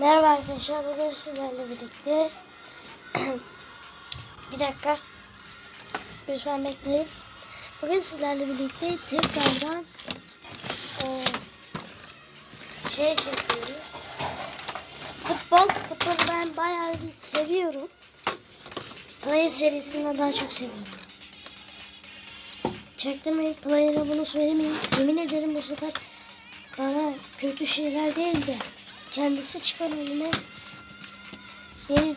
Merhaba arkadaşlar. Bugün sizlerle birlikte bir dakika lütfen bekleyin. Bugün sizlerle birlikte tekrardan e, şey çekiyoruz. Futbol. Futbolu ben bayağı bir seviyorum. Play serisinden daha çok seviyorum. Çaktırmayın player'a bunu söylemeyin. Yemin ederim bu sefer bana kötü şeyler değil de kendisi çıkar önüme yeni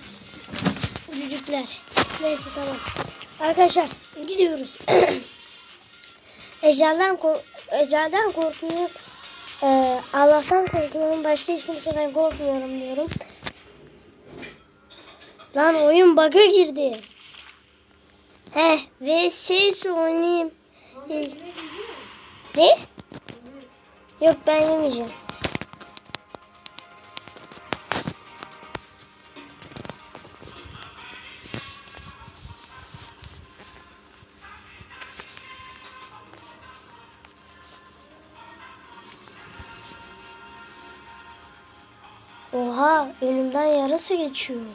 düdükler. Neyse tamam. Arkadaşlar gidiyoruz. Ecelden, kork ecelden korkuyorum. Ee, Allah'tan korkuyorum. Başka hiç kimseden korkmuyorum diyorum. Lan oyun bug'a girdi. He ve ses oynayayım. Ne? Yok ben yemeyeceğim. Oha önümden yarısı geçiyor.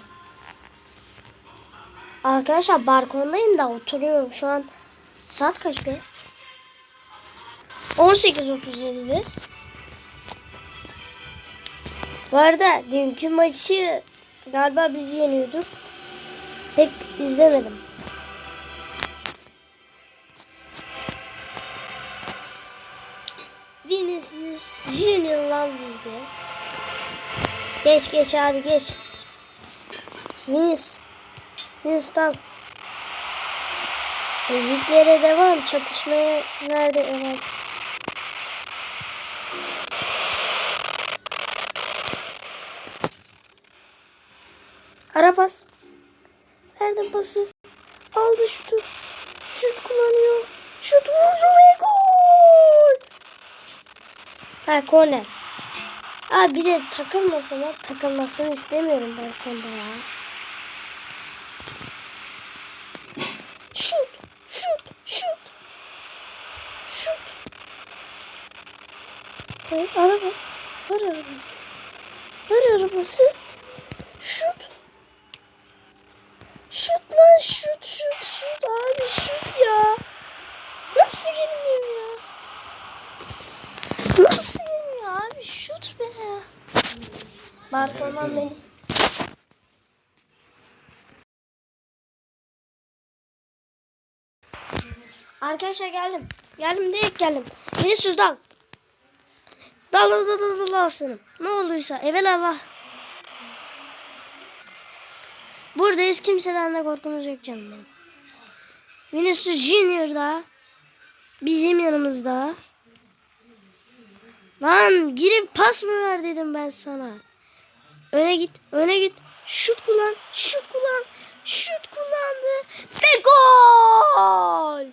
Arkadaşlar balkondayım da oturuyorum şu an. Saat kaç be? 18.37'de. Bu arada dünkü maçı galiba biz yeniyorduk. Pek izlemedim. Vinicius Junior lan bizde. Geç geç abi geç. Vinicius tam. Eziklere devam. Çatışmaya nerede devam? Ara pas. Verdim pası. Aldı şutu. Şut kullanıyor. Şut vurdu ve gol. Ha korner. Aa bir de takılmasın bak. Takılmasını istemiyorum balkonda ya. Şut. Şut. Şut. Şut. Hayır arabası. Var arabası. Var arabası. Şut. Şut lan şut şut şut abi şut ya. Nasıl girmiyor ya? Nasıl abi şut be. Balkondan beni. Arkadaşlar geldim. Geldim direkt geldim. Süz dal. Dal dal dal dal dal aslanım. Ne olduysa evelallah. Buradayız kimseden de korkumuz yok canım benim. Vinicius Junior da bizim yanımızda. Lan girip pas mı ver dedim ben sana. Öne git, öne git. Şut kullan, şut kullan. Şut kullandı ve gol.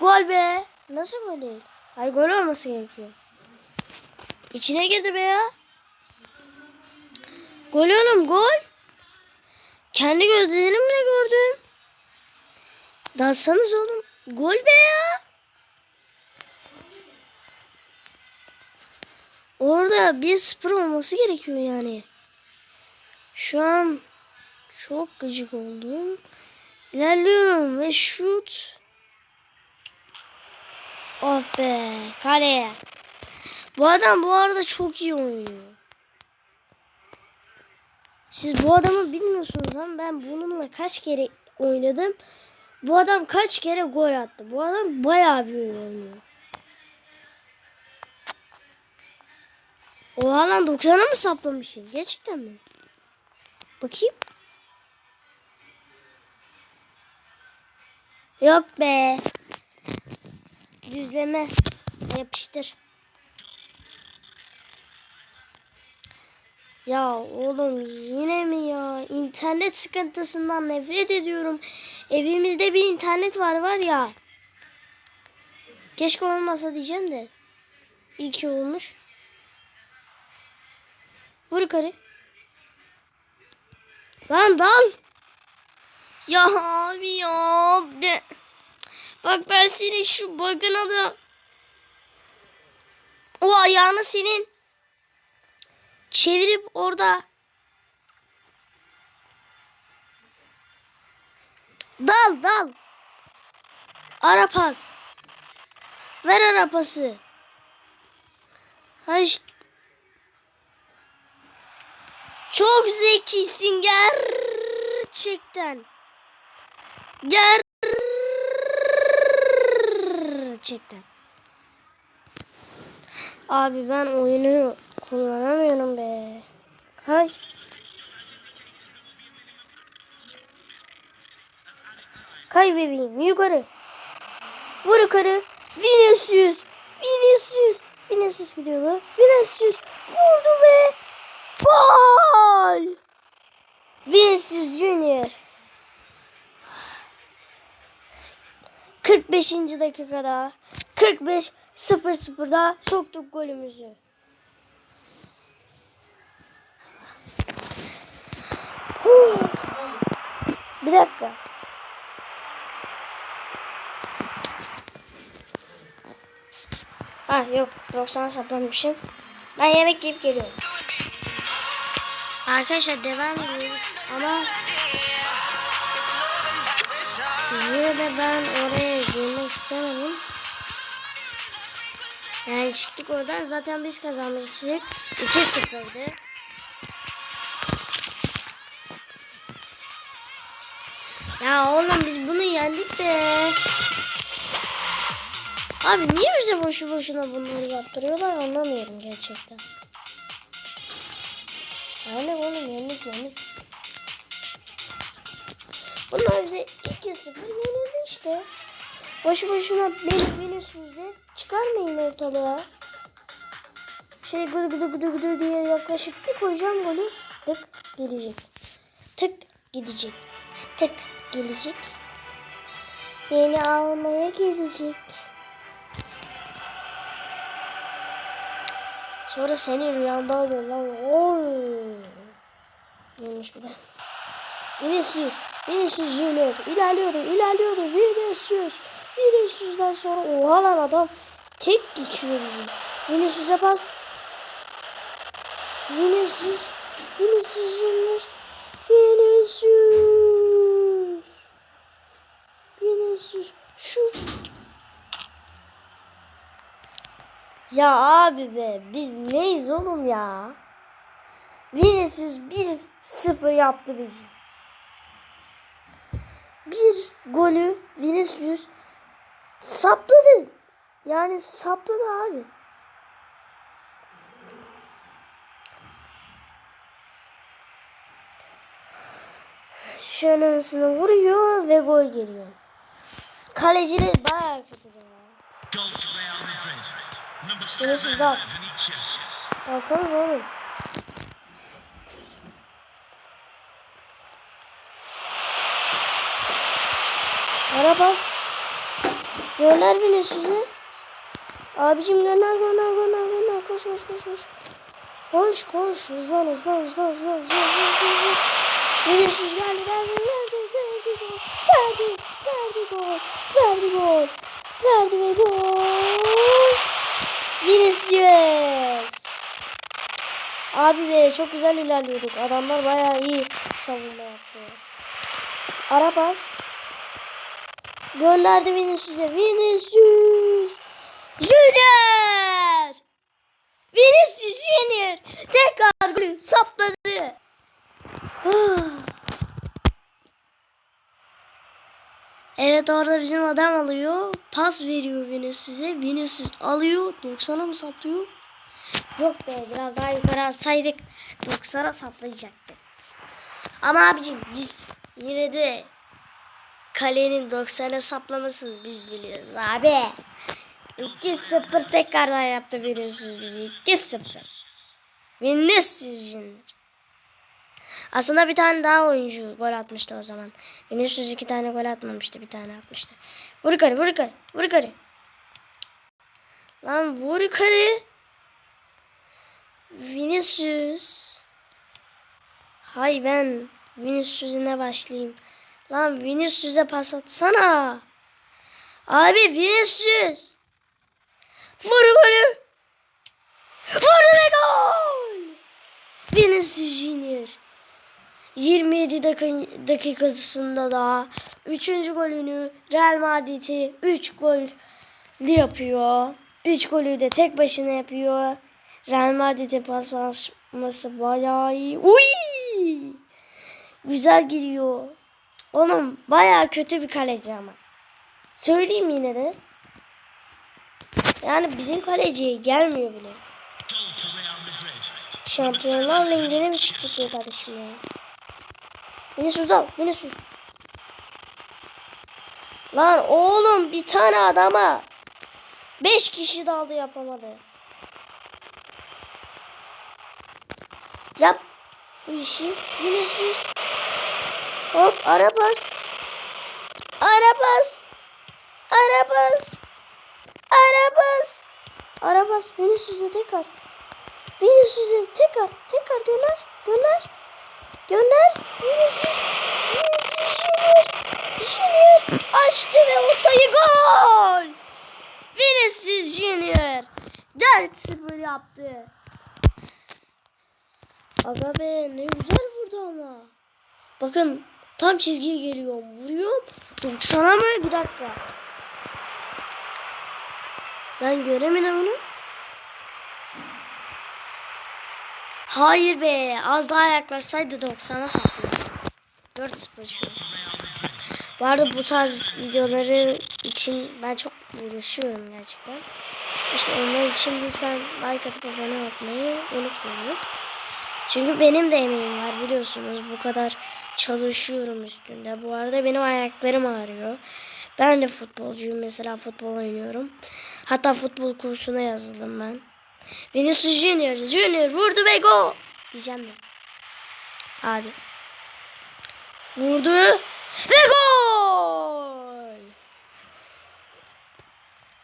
Gol be. Nasıl gol değil? Hayır gol olması gerekiyor. İçine girdi be ya. Gol oğlum gol. Kendi gözlerimle gördüm. Dalsanız oğlum. Gol be ya. Orada 1-0 olması gerekiyor yani. Şu an çok gıcık oldum. İlerliyorum ve şut. Oh be kaleye. Bu adam bu arada çok iyi oynuyor. Siz bu adamı bilmiyorsunuz ama ben bununla kaç kere oynadım. Bu adam kaç kere gol attı. Bu adam bayağı bir oynuyor. Oha lan 90'a mı saplamışım? Gerçekten mi? Bakayım. Yok be. Düzleme. Yapıştır. Ya oğlum yine mi ya? İnternet sıkıntısından nefret ediyorum. Evimizde bir internet var var ya. Keşke olmasa diyeceğim de. İyi ki olmuş. Vur yukarı. Lan dal. Ya abi ya. De. Bak ben senin şu bug'ına da. O ayağını senin. çevirip orada dal dal. Ara pas. Ver ara pası. Ha işte. Çok zekisin gerçekten. Gerçekten. Abi ben oyunu kullanamıyorum be. Kay. Kay bebeğim yukarı. Vur yukarı. Vinicius. Vinicius. Vinicius gidiyor mu? Vinicius vurdu ve gol. Vinicius Junior. 45. dakikada 45 0-0'da soktuk golümüzü. Bir dakika. Ha yok 90 saplamışım. Ben yemek yiyip geliyorum. Arkadaşlar devam ediyoruz ama yine de ben oraya girmek istemedim. Yani çıktık oradan zaten biz kazanmıştık. 2-0'dı. Ya oğlum biz bunu yendik de. Abi niye bize boşu boşuna bunları yaptırıyorlar anlamıyorum gerçekten. Aynen oğlum yendik yendik. Bunlar bize 2-0 yenildi işte. Boşu boşuna beni Vinicius'de çıkarmayın ortalığa. Şey gıdı gıdı gıdı gıdı diye yaklaşıp bir koyacağım golü. Tık gidecek. Tık gidecek. Tık gelecek. Beni almaya gelecek. Sonra seni rüyanda alıyor lan. Oy. Neymiş bu da? Vinicius. Vinicius Junior. İlerliyordu. İlerliyordu. Vinicius. Vinicius'dan sonra oha lan adam tek geçiyor bizi. Vinicius'a pas. Vinicius. Vinicius Junior. Vinicius. Vinicius. Şut. Ya abi be biz neyiz oğlum ya? Vinicius 1-0 yaptı bizi. Bir golü Vinicius sapladı. Yani sapladı abi. Şöyle vuruyor ve gol geliyor. Kaleciler bayağı kötü. Goal for Real Madrid. Up. Vinicius. Alsanız oğlum. Arabas. Gönder Vinicius'u. Abicim gönder gönder gönder gönder. Koş koş koş koş. Koş koş. Hızlan hızlan hızlan hızlan hızlan hızlan. Vinicius geldi verdi verdi verdi gol. Verdi verdi gol. Verdi gol. Verdi ve gol. Vinicius. Abi be çok güzel ilerliyorduk. Adamlar bayağı iyi savunma yaptı. Ara pas. Gönderdi Vinicius'e. Vinicius. Junior. Vinicius Junior. Tekrar golü sapladı. Evet orada bizim adam alıyor. Pas veriyor Vinicius'e. Vinicius alıyor. 90'a mı saplıyor? Yok be biraz daha yukarı atsaydık 90'a saplayacaktı. Ama abicim biz yine de kalenin 90'a saplamasını biz biliyoruz abi. 2-0 tekrardan yaptı Vinicius bizi. 2-0. Vinicius Junior. Aslında bir tane daha oyuncu gol atmıştı o zaman. Vinicius iki tane gol atmamıştı. Bir tane atmıştı. Vur yukarı vur yukarı vur yukarı. Lan vur yukarı. Vinicius. Hay ben Vinicius'ine başlayayım. Lan Vinicius'e pas atsana. Abi Vinicius. Vur golü. Vurdu ve gol. Vinicius Junior. 27 dakika, dakikasında da 3. golünü Real Madrid'i 3 gol yapıyor. 3 golü de tek başına yapıyor. Real Madrid'in paslaşması bayağı iyi. Uy! Güzel giriyor. Oğlum bayağı kötü bir kaleci ama. Söyleyeyim yine de. Yani bizim kaleciye gelmiyor bile. Şampiyonlar Ligi'ne mi çıktık be kardeşim ya? Vinicius al, Vinicius. Lan oğlum bir tane adama beş kişi daldı yapamadı. Yap bu işi. Vinicius. Hop ara bas. Ara bas. Ara bas. Bas. Vinicius'a tekrar. Tekrar tekrar gönder gönder gönder. Vinicius Vinicius Junior. Junior açtı ve ortayı gol. Vinicius Junior. 4-0 yaptı. Aga be ne güzel vurdu ama. Bakın tam çizgiye geliyorum. Vuruyorum. 90'a mı bir dakika. Ben göremedim onu Hayır be. Az daha yaklaşsaydı 90'a saklıyor. 4-0 şu. Bu arada bu tarz videoları için ben çok uğraşıyorum gerçekten. İşte onlar için lütfen like atıp abone olmayı unutmayınız. Çünkü benim de emeğim var biliyorsunuz. Bu kadar çalışıyorum üstünde. Bu arada benim ayaklarım ağrıyor. Ben de futbolcuyum mesela futbol oynuyorum. Hatta futbol kursuna yazıldım ben. Vinicius Junior, Junior vurdu ve gol. Diyeceğim de. Abi. Vurdu ve gol.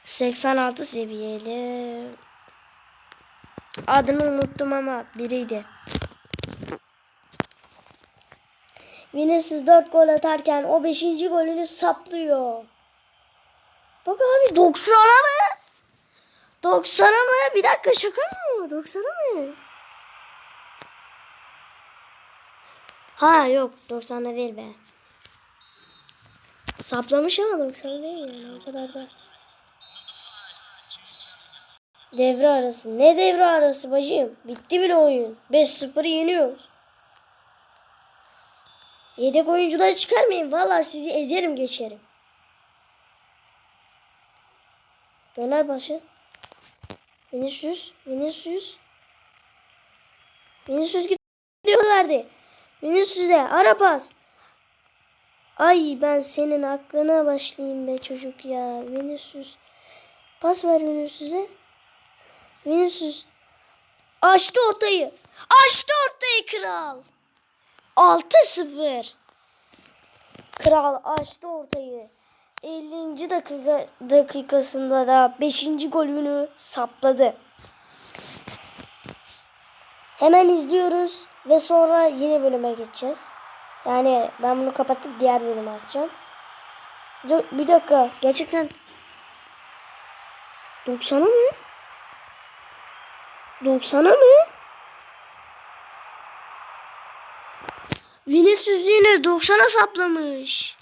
86 seviyeli. Adını unuttum ama biriydi. Vinicius 4 gol atarken o 5. golünü saplıyor. Bak abi 90'a mı? 90'a mı? Bir dakika şaka mı? 90'a mı? Ha yok 90'a değil be. Saplamış ama 90'a değil yani o kadar da. Devre arası. Ne devre arası bacım? Bitti bile oyun. 5-0 yeniyoruz. Yedek oyuncuları çıkarmayın. Vallahi sizi ezerim geçerim. Döner başı. Vinicius, Vinicius. Vinicius gidiyor verdi. Vinicius'e ara pas. Ay ben senin aklına başlayayım be çocuk ya. Vinicius. Pas ver Vinicius'e. Vinicius. Açtı ortayı. Açtı ortayı kral. 6-0. Kral açtı ortayı. 50. dakika dakikasında da 5. golünü sapladı. Hemen izliyoruz ve sonra yeni bölüme geçeceğiz. Yani ben bunu kapatıp diğer bölümü açacağım. Bir- dakika. Gerçekten 90'a mı? 90'a mı? Vinicius yine 90'a saplamış.